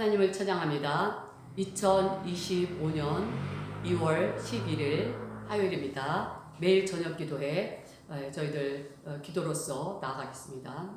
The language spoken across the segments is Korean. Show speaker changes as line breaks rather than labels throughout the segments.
하나님을 찬양합니다. 2025년 2월 11일 화요일입니다. 매일 저녁 기도에 어, 저희들 어, 기도로서 나아가겠습니다.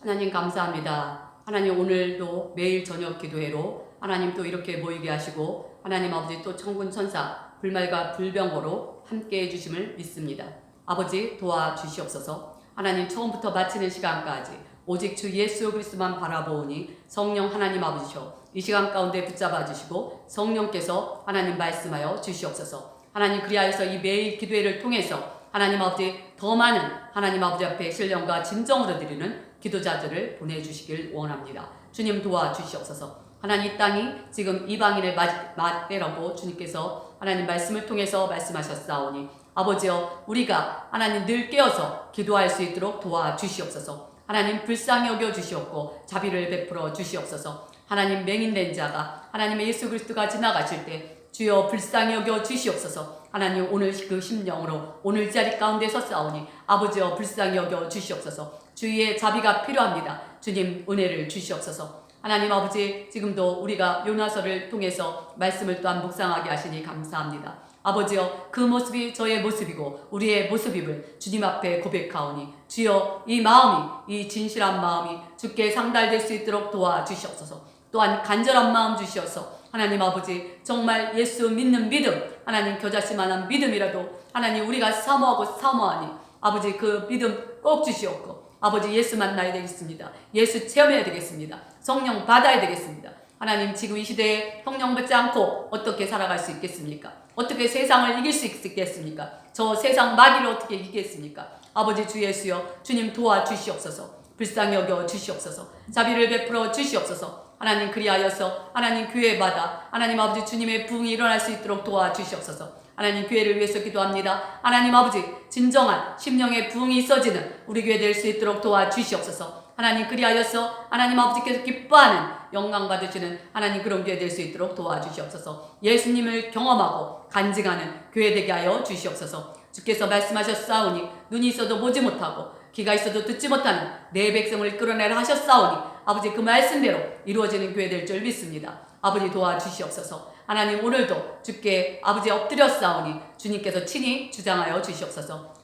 하나님 감사합니다. 하나님 오늘도 매일 저녁 기도회로 하나님 또 이렇게 모이게 하시고 하나님 아버지 또 천군 천사 불말과 불병거로 함께 해주심을 믿습니다. 아버지 도와주시옵소서. 하나님 처음부터 마치는 시간까지 오직 주 예수 그리스도만 바라보니 성령 하나님 아버지셔 이 시간 가운데 붙잡아 주시고 성령께서 하나님 말씀하여 주시옵소서. 하나님 그리하여서 이 매일 기도회를 통해서 하나님 아버지 더 많은 하나님 아버지 앞에 신령과 진정으로 드리는 기도자들을 보내주시길 원합니다. 주님 도와주시옵소서. 하나님 이 땅이 지금 이방인의 맞대라고 주님께서 하나님 말씀을 통해서 말씀하셨사오니 아버지여 우리가 하나님 늘 깨어서 기도할 수 있도록 도와주시옵소서. 하나님 불쌍히 여겨 주시옵고 자비를 베풀어 주시옵소서. 하나님 맹인된 자가 하나님의 예수 그리스도가 지나가실 때 주여 불쌍히 여겨 주시옵소서. 하나님 오늘 그 심령으로 오늘 자리 가운데서 싸우니 아버지여 불쌍히 여겨 주시옵소서. 주의 자비가 필요합니다. 주님 은혜를 주시옵소서. 하나님 아버지 지금도 우리가 요나서를 통해서 말씀을 또한 묵상하게 하시니 감사합니다. 아버지여 그 모습이 저의 모습이고 우리의 모습임을 주님 앞에 고백하오니 주여 이 마음이 이 진실한 마음이 주께 상달될 수 있도록 도와주시옵소서. 또한 간절한 마음 주시어서 하나님 아버지 정말 예수 믿는 믿음 하나님 겨자씨만한 믿음이라도 하나님 우리가 사모하고 사모하니 아버지 그 믿음 꼭 주시옵고 아버지 예수 만나야 되겠습니다. 예수 체험해야 되겠습니다. 성령 받아야 되겠습니다. 하나님 지금 이 시대에 성령 받지 않고 어떻게 살아갈 수 있겠습니까? 어떻게 세상을 이길 수 있겠습니까? 저 세상 마귀를 어떻게 이기겠습니까? 아버지 주 예수여 주님 도와주시옵소서 불쌍히 여겨 주시옵소서 자비를 베풀어 주시옵소서 하나님 그리하여서 하나님 교회마다 하나님 아버지 주님의 부흥이 일어날 수 있도록 도와주시옵소서 하나님 교회를 위해서 기도합니다. 하나님 아버지 진정한 심령의 부흥이 있어지는 우리 교회 될 수 있도록 도와주시옵소서. 하나님 그리하여서 하나님 아버지께서 기뻐하는 영광 받으시는 하나님 그런 교회 될 수 있도록 도와주시옵소서. 예수님을 경험하고 간증하는 교회 되게 하여 주시옵소서. 주께서 말씀하셨사오니 눈이 있어도 보지 못하고 귀가 있어도 듣지 못하는 내 백성을 끌어내라 하셨사오니 아버지 그 말씀대로 이루어지는 교회 될 줄 믿습니다. 아버지 도와주시옵소서. 하나님 오늘도 주께 아버지 엎드렸사오니 주님께서 친히 주장하여 주시옵소서.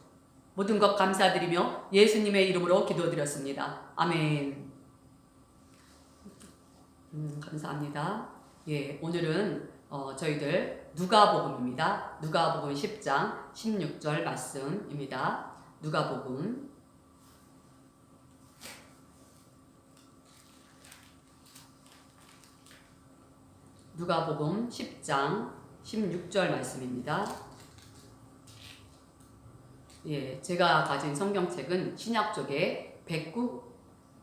모든 것 감사드리며 예수님의 이름으로 기도드렸습니다. 아멘. 음, 감사합니다. 예, 오늘은 어, 저희들 누가복음입니다. 누가복음 10장 16절 말씀입니다. 누가복음 누가복음 10장 16절 말씀입니다. 예, 제가 가진 성경책은 신약 쪽에 109,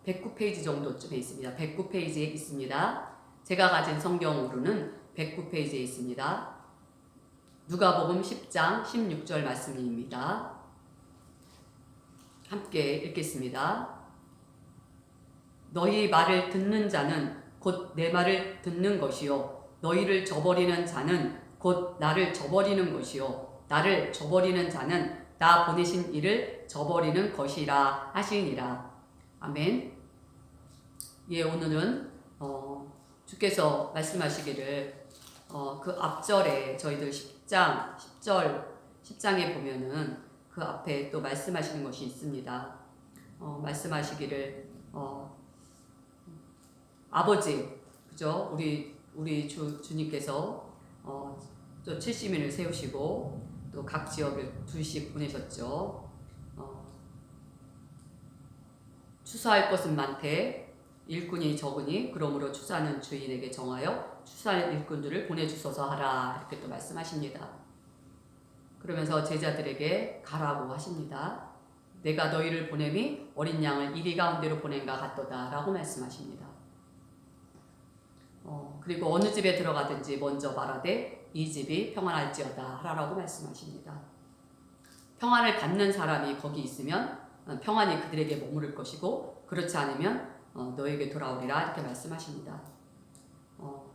109페이지 정도쯤에 있습니다. 109페이지에 있습니다. 제가 가진 성경으로는 109페이지에 있습니다. 누가복음 10장 16절 말씀입니다. 함께 읽겠습니다. 너희 말을 듣는 자는 곧 내 말을 듣는 것이요 너희를 저버리는 자는 곧 나를 저버리는 것이요 나를 저버리는 자는 나 보내신 이를 저버리는 것이라 하시니라. 아멘. 예, 오늘은 어, 주께서 말씀하시기를 어, 그 앞절에 저희들 10장 10절 10장에 보면은 그 앞에 또 말씀하시는 것이 있습니다. 어, 말씀하시기를 어, 아버지 그죠? 우리 우리 주 주님께서 어, 또 70인을 세우시고 또 각 지역을 둘씩 보내셨죠. 어, 추수할 것은 많되 일꾼이 적으니 그러므로 추수하는 주인에게 정하여 추수할 일꾼들을 보내주소서 하라 이렇게 또 말씀하십니다. 그러면서 제자들에게 가라고 하십니다. 내가 너희를 보냄이 어린 양을 이리 가운데로 보낸가 같도다 라고 말씀하십니다. 어, 그리고 어느 집에 들어가든지 먼저 말하되 이 집이 평안할지어다 하라라고 말씀하십니다. 평안을 갖는 사람이 거기 있으면 어, 평안이 그들에게 머무를 것이고 그렇지 않으면 어, 너에게 돌아오리라 이렇게 말씀하십니다. 어,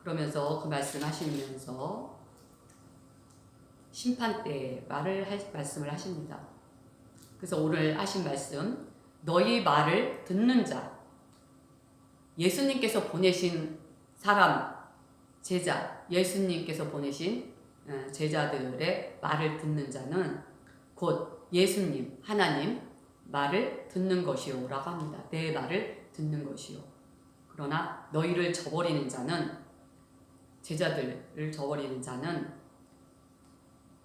그러면서 그 말씀하시면서 심판 때 말을 할, 말씀을 하십니다. 그래서 오늘 하신 말씀 너희 말을 듣는 자 예수님께서 보내신 사람, 제자, 예수님께서 보내신 어, 제자들의 말을 듣는 자는 곧 예수님, 하나님 말을 듣는 것이요라고 합니다. 내 말을 듣는 것이요. 그러나 너희를 저버리는 자는 제자들을 저버리는 자는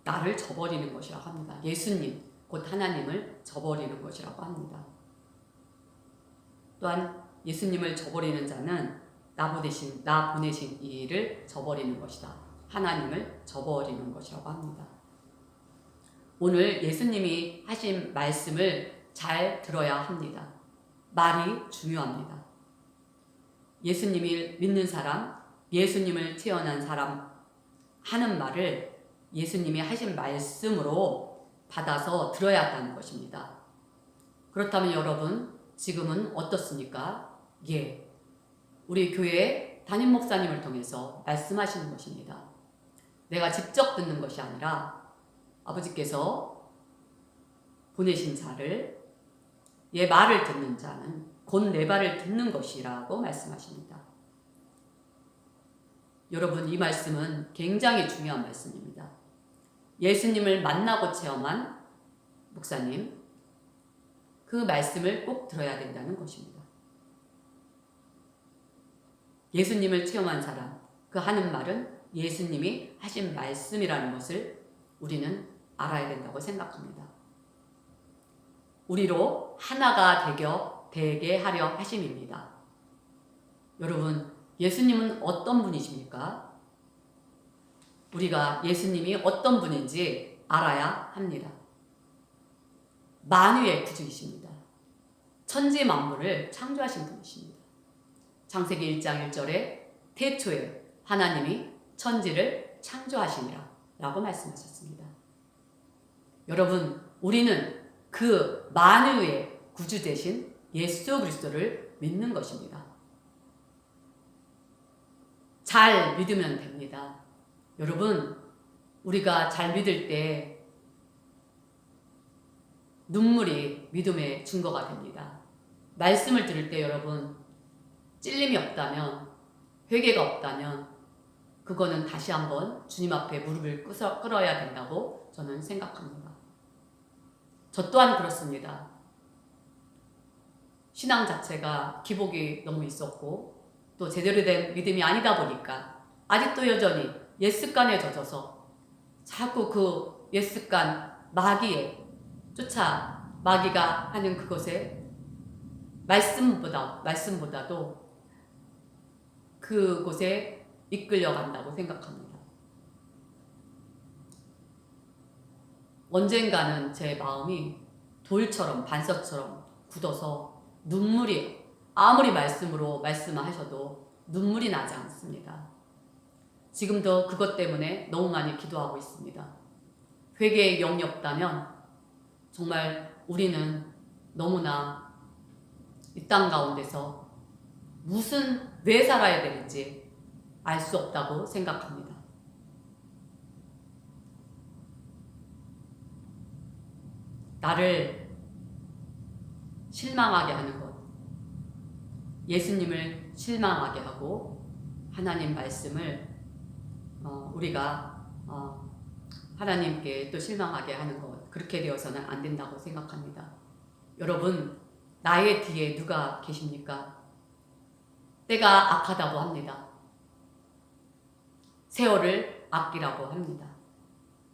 나를 저버리는 것이라고 합니다. 예수님, 곧 하나님을 저버리는 것이라고 합니다. 또한 예수님을 저버리는 자는 나 보내신 나 보내신 이를 저버리는 것이다. 하나님을 저버리는 것이라고 합니다. 오늘 예수님이 하신 말씀을 잘 들어야 합니다. 말이 중요합니다. 예수님을 믿는 사람, 예수님을 태어난 사람 하는 말을 예수님이 하신 말씀으로 받아서 들어야 한다는 것입니다. 그렇다면 여러분, 지금은 어떻습니까? 예. 우리 교회 담임 목사님을 통해서 말씀하시는 것입니다. 내가 직접 듣는 것이 아니라 아버지께서 보내신 자를 얘 말을 듣는 자는 곧 내 말을 듣는 것이라고 말씀하십니다. 여러분 이 말씀은 굉장히 중요한 말씀입니다. 예수님을 만나고 체험한 목사님 그 말씀을 꼭 들어야 된다는 것입니다. 예수님을 체험한 사람 그 하는 말은 예수님이 하신 말씀이라는 것을 우리는 알아야 된다고 생각합니다. 우리로 하나가 되겨 되게 하려 하심입니다. 여러분, 예수님은 어떤 분이십니까? 우리가 예수님이 어떤 분인지 알아야 합니다. 만유의 구주이십니다. 천지 만물을 창조하신 분이십니다. 창세기 1장 1절에 태초에 하나님이 천지를 창조하시니라 라고 말씀하셨습니다. 여러분, 우리는 그 만유의 구주 대신 예수 그리스도를 믿는 것입니다. 잘 믿으면 됩니다. 여러분, 우리가 잘 믿을 때 눈물이 믿음의 증거가 됩니다. 말씀을 들을 때 여러분, 찔림이 없다면, 회개가 없다면, 그거는 다시 한번 주님 앞에 무릎을 꿇어야 된다고 저는 생각합니다. 저 또한 그렇습니다. 신앙 자체가 기복이 너무 있었고 또 제대로 된 믿음이 아니다 보니까 아직도 여전히 옛 습관에 젖어서 자꾸 그 옛 습관 마귀에 쫓아 마귀가 하는 그것에 말씀보다 말씀보다도 그곳에 이끌려 간다고 생각합니다. 언젠가는 제 마음이 돌처럼 반석처럼 굳어서 눈물이 아무리 말씀으로 말씀하셔도 눈물이 나지 않습니다. 지금도 그것 때문에 너무 많이 기도하고 있습니다. 회개에 영이 없다면 정말 우리는 너무나 이 땅 가운데서 무슨 왜 살아야 되는지 알 수 없다고 생각합니다. 나를 실망하게 하는 것, 예수님을 실망하게 하고 하나님 말씀을 어, 우리가 어, 하나님께 또 실망하게 하는 것, 그렇게 되어서는 안 된다고 생각합니다. 여러분, 나의 뒤에 누가 계십니까? 때가 악하다고 합니다. 세월을 아끼라고 합니다.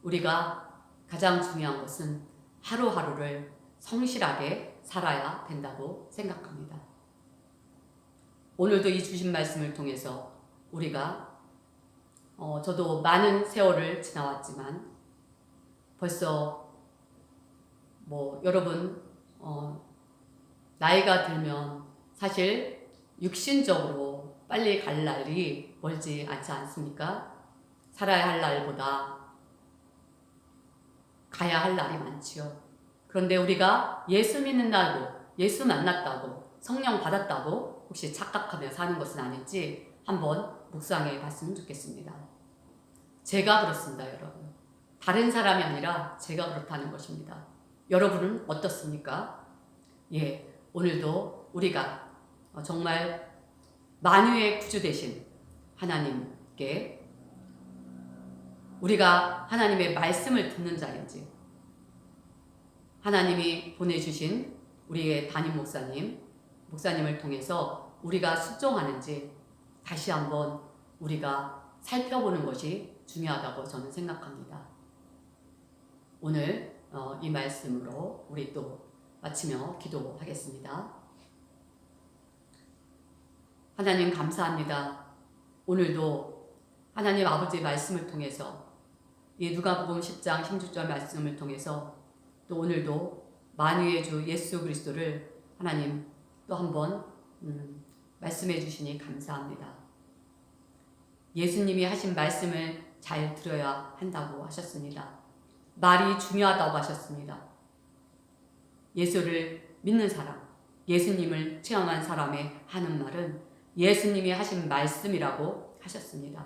우리가 가장 중요한 것은 하루하루를 성실하게 살아야 된다고 생각합니다. 오늘도 이 주신 말씀을 통해서 우리가 어, 저도 많은 세월을 지나왔지만 벌써 뭐 여러분 어, 나이가 들면 사실 육신적으로 빨리 갈 날이 멀지 않지 않습니까? 살아야 할 날보다 가야 할 날이 많지요. 그런데 우리가 예수 믿는 날고 예수 만났다고 성령 받았다고 혹시 착각하며 사는 것은 아닌지 한번 묵상해 봤으면 좋겠습니다. 제가 그렇습니다, 여러분. 다른 사람이 아니라 제가 그렇다는 것입니다. 여러분은 어떻습니까? 예, 오늘도 우리가 정말 만유의 구주 되신 하나님께 우리가 하나님의 말씀을 듣는 자인지 하나님이 보내주신 우리의 담임 목사님, 목사님을 통해서 우리가 순종하는지 다시 한번 우리가 살펴보는 것이 중요하다고 저는 생각합니다. 오늘 어, 이 말씀으로 우리 또 마치며 기도하겠습니다. 하나님 감사합니다. 오늘도 하나님 아버지의 말씀을 통해서 이 누가복음 10장 16절 말씀을 통해서 또 오늘도 만유의 주 예수 그리스도를 하나님 또 한번 음, 말씀해 주시니 감사합니다. 예수님이 하신 말씀을 잘 들어야 한다고 하셨습니다. 말이 중요하다고 하셨습니다. 예수를 믿는 사람, 예수님을 체험한 사람의 하는 말은 예수님이 하신 말씀이라고 하셨습니다.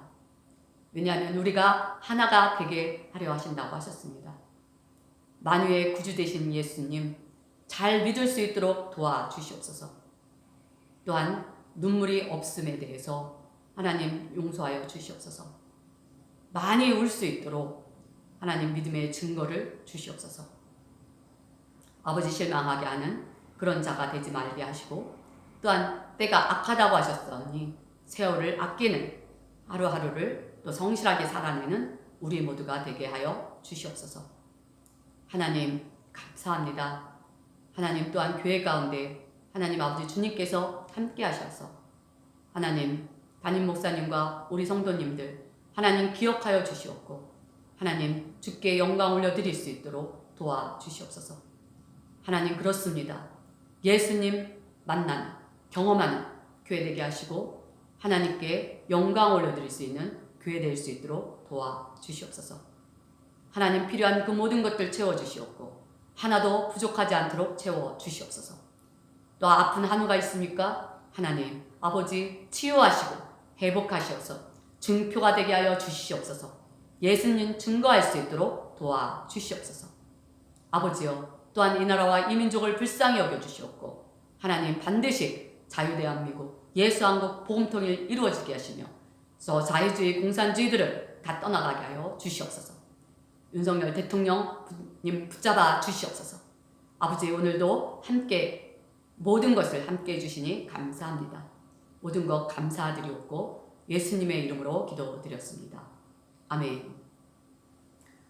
왜냐하면 우리가 하나가 되게 하려 하신다고 하셨습니다. 만유의 구주 되신 예수님 잘 믿을 수 있도록 도와주시옵소서. 또한 눈물이 없음에 대해서 하나님 용서하여 주시옵소서. 많이 울 수 있도록 하나님 믿음의 증거를 주시옵소서. 아버지 실망하게 하는 그런 자가 되지 말게 하시고 또한 때가 악하다고 하셨으니 세월을 아끼는 하루하루를 또 성실하게 살아내는 우리 모두가 되게 하여 주시옵소서. 하나님 감사합니다. 하나님 또한 교회 가운데 하나님 아버지 주님께서 함께 하셔서 하나님 담임 목사님과 우리 성도님들 하나님 기억하여 주시옵고 하나님 주께 영광 올려드릴 수 있도록 도와주시옵소서. 하나님 그렇습니다. 예수님 만나는 경험하는 교회 되게 하시고 하나님께 영광 올려드릴 수 있는 교회 될 수 있도록 도와주시옵소서. 하나님 필요한 그 모든 것들 채워주시옵고 하나도 부족하지 않도록 채워주시옵소서. 또 아픈 한우가 있습니까? 하나님 아버지 치유하시고 회복하시옵소서 증표가 되게 하여 주시옵소서 예수님 증거할 수 있도록 도와주시옵소서 아버지여 또한 이 나라와 이 민족을 불쌍히 여겨주시옵고 하나님 반드시 자유대한민국 예수한국 복음통일 이루어지게 하시며 저 자유주의 공산주의들을 다 떠나가게 하여 주시옵소서 윤석열 대통령님 붙잡아 주시옵소서 아버지 오늘도 함께 모든 것을 함께 해주시니 감사합니다. 모든 것 감사드리옵고 예수님의 이름으로 기도드렸습니다. 아멘.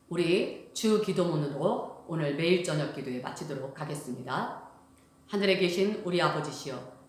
우리 주 기도문으로 오늘 매일 저녁 기도에 마치도록 하겠습니다. 하늘에 계신 우리 아버지시여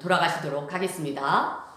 돌아가시도록 하겠습니다.